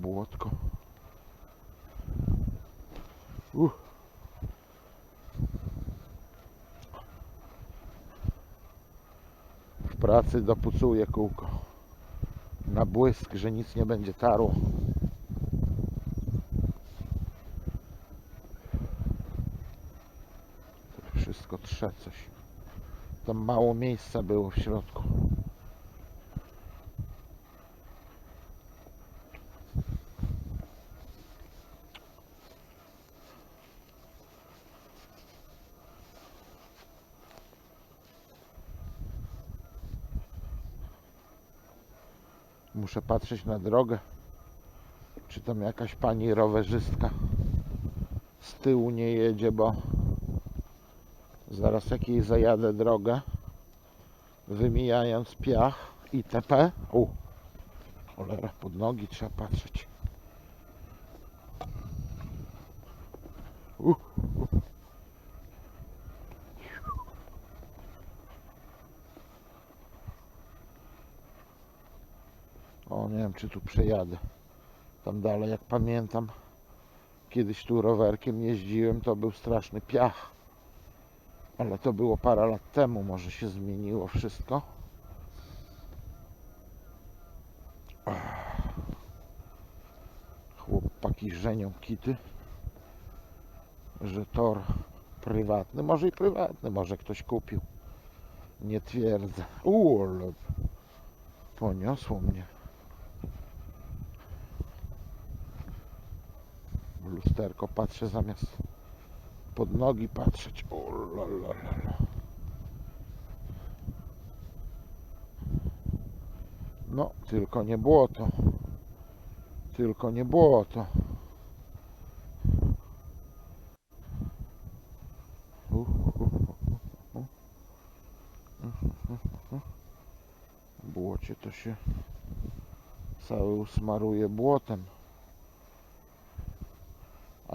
Błotko. Uh. W pracy dopucuję kółko. Na błysk, że nic nie będzie tarło. Wszystko trze coś. Tam mało miejsca było w środku. Muszę patrzeć na drogę. Czy tam jakaś pani rowerzystka z tyłu nie jedzie, bo zaraz jak jej zajadę drogę, wymijając piach itp. U, cholera, pod nogi trzeba patrzeć. U, u. wiem, czy tu przejadę. Tam dalej, jak pamiętam, kiedyś tu rowerkiem jeździłem, to był straszny piach. Ale to było parę lat temu, może się zmieniło wszystko. Chłopaki żenią kity, że tor prywatny, może i prywatny, może ktoś kupił. Nie twierdzę. Ale poniosło mnie. Lusterko patrzę zamiast pod nogi patrzeć. O, la, la, la. No, tylko nie błoto. Tylko nie błoto. Błocie to się całe usmaruje błotem.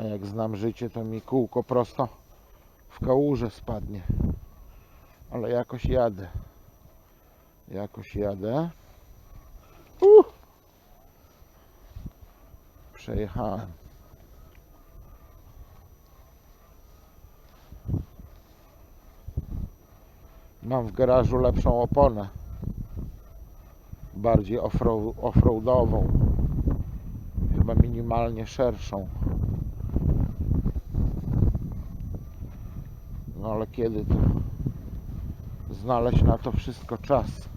A jak znam życie, to mi kółko prosto w kałużę spadnie. Ale jakoś jadę. Jakoś jadę. Uh! Przejechałem. Mam w garażu lepszą oponę. Bardziej offroad- offroadową. Chyba minimalnie szerszą. No ale kiedy to znaleźć na to wszystko czas?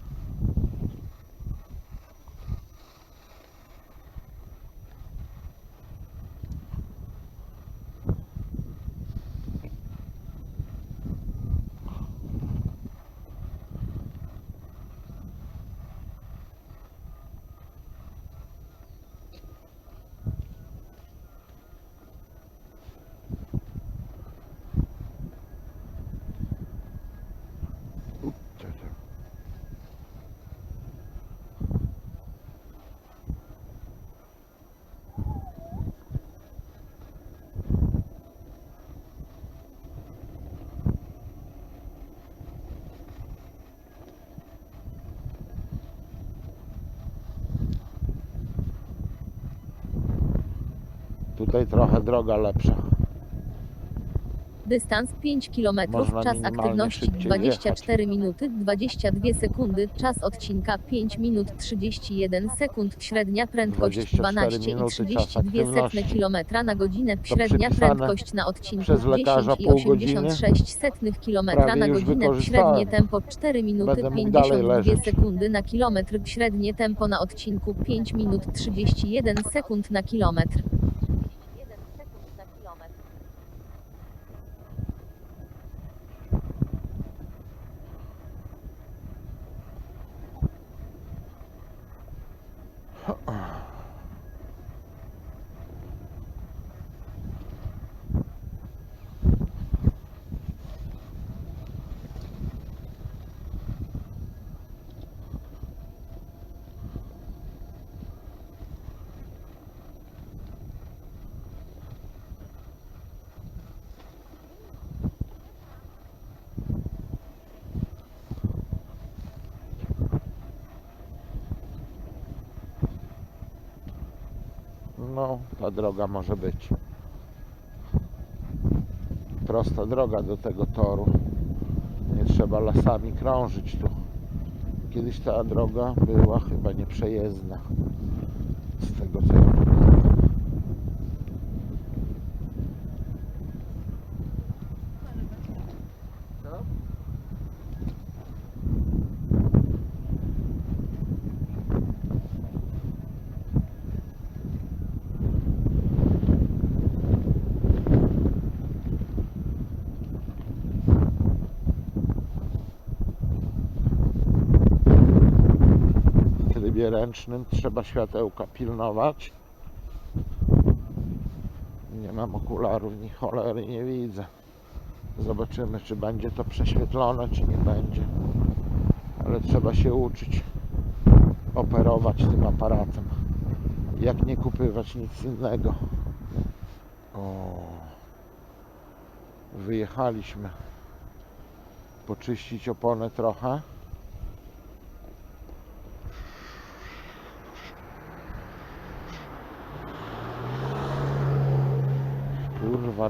Co to? Tutaj trochę droga lepsza. Dystans 5 km, Można czas minimalnie aktywności szybciej 24 minuty 22 sekundy, czas odcinka 5 minut 31 sekund, średnia prędkość 24 12,32 minuty, czas km na godzinę, średnia prędkość na odcinku przez lekarza pół godziny. 10,86 km na godzinę, średnie tempo 4 minuty Będę mógł dalej 52 leżeć. sekundy na kilometr, średnie tempo na odcinku 5 minut 31 sekund na kilometr. No, ta droga może być. Prosta droga do tego toru. Nie trzeba lasami krążyć tu. Kiedyś ta droga była chyba nieprzejezdna. Z tego co ja trybie ręcznym trzeba światełka pilnować. Nie mam okularów, ni cholery nie widzę. Zobaczymy, czy będzie to prześwietlone, czy nie będzie. Ale trzeba się uczyć operować tym aparatem. Jak nie kupywać nic innego. O, wyjechaliśmy poczyścić oponę trochę.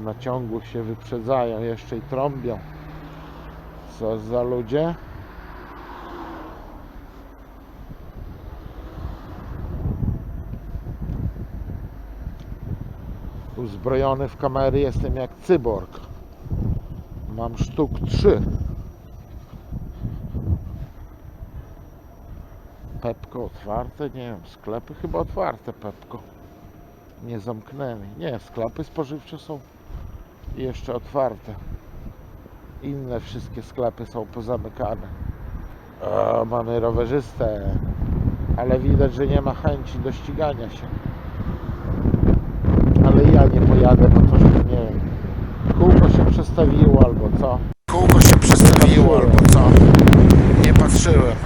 Na ciągu się wyprzedzają, jeszcze i trąbią. Co za ludzie? Uzbrojony w kamery jestem jak cyborg. Mam sztuk trzy. Pepko otwarte? Nie wiem, sklepy chyba otwarte Pepko. Nie zamknęli. Nie, sklepy spożywcze są jeszcze otwarte. Inne wszystkie sklepy są pozamykane. O, mamy rowerzystę. Ale widać, że nie ma chęci do ścigania się. Ale ja nie pojadę, bo coś nie wiem. Kółko się przestawiło albo co. Kółko się przestawiło albo co. Nie patrzyłem.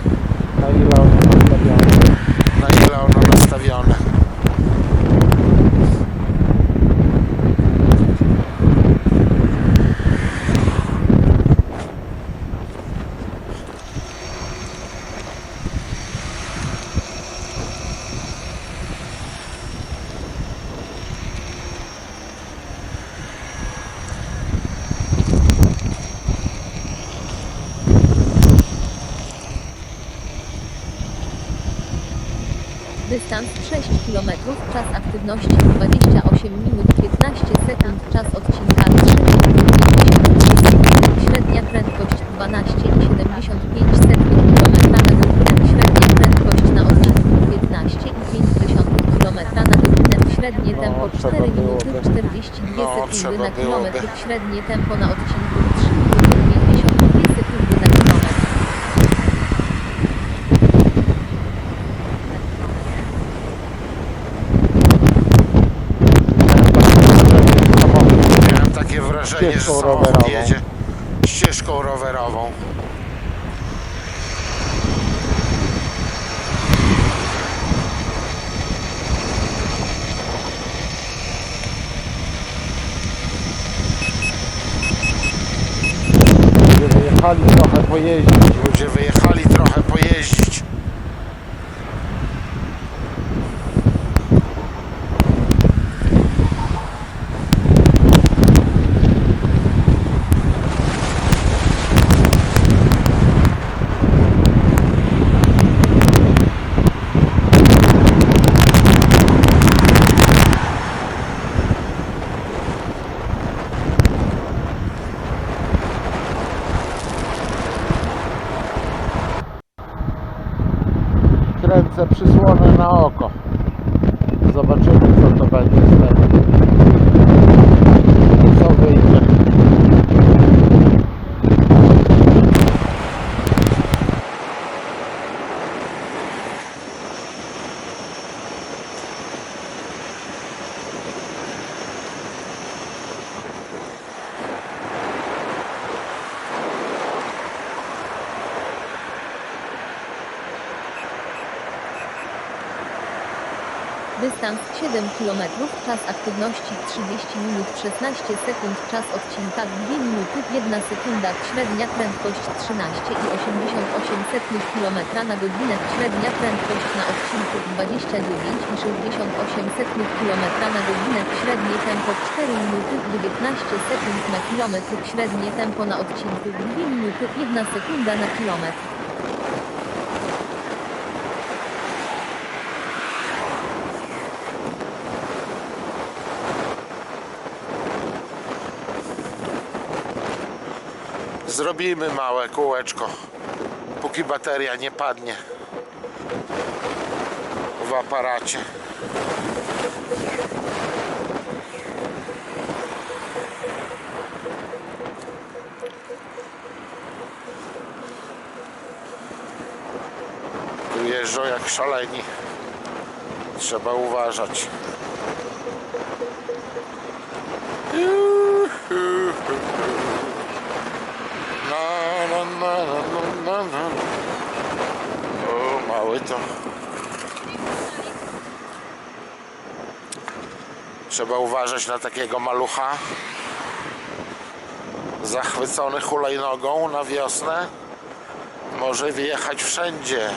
Na ile ono nastawione. Na ile ono nastawione. Dystans 6 km, czas aktywności 28 minut 15 sekund, czas odcinka 3 Średnia prędkość 12,75 sekund km na godzinę. Średnia prędkość na odcinku 15,5 km na godzinę. Średnie No, tempo trzeba 4 minuty byłoby. 42 No, sekundy na kilometr. Średnie tempo na odcinku 3 minuty 52 sekundy na kilometr. Miałem takie wrażenie, Ścieżką że rowerową. jedzie ścieżką rowerową. Ludzie wyjechali trochę pojeździć. Ludzie wyjechali trochę pojeździć. Kręcę przysłonę na oko. Zobaczymy co to będzie z tego. Dystans 7 km, czas aktywności 30 minut 16 sekund, czas odcinka 2 minuty 1 sekunda, średnia prędkość 13,88 km na godzinę, średnia prędkość na odcinku 29,68 km na godzinę, średnie tempo 4 minuty 19 sekund na kilometr, średnie tempo na odcinku 2 minuty 1 sekunda na kilometr. Zrobimy małe kółeczko, póki bateria nie padnie w aparacie. Tu jeżdżą jak szaleni. Trzeba uważać. Na, na, na, na, na, na, na. To. Trzeba uważać na takiego malucha. Zachwycony hulajnogą na wiosnę. Może wjechać wszędzie.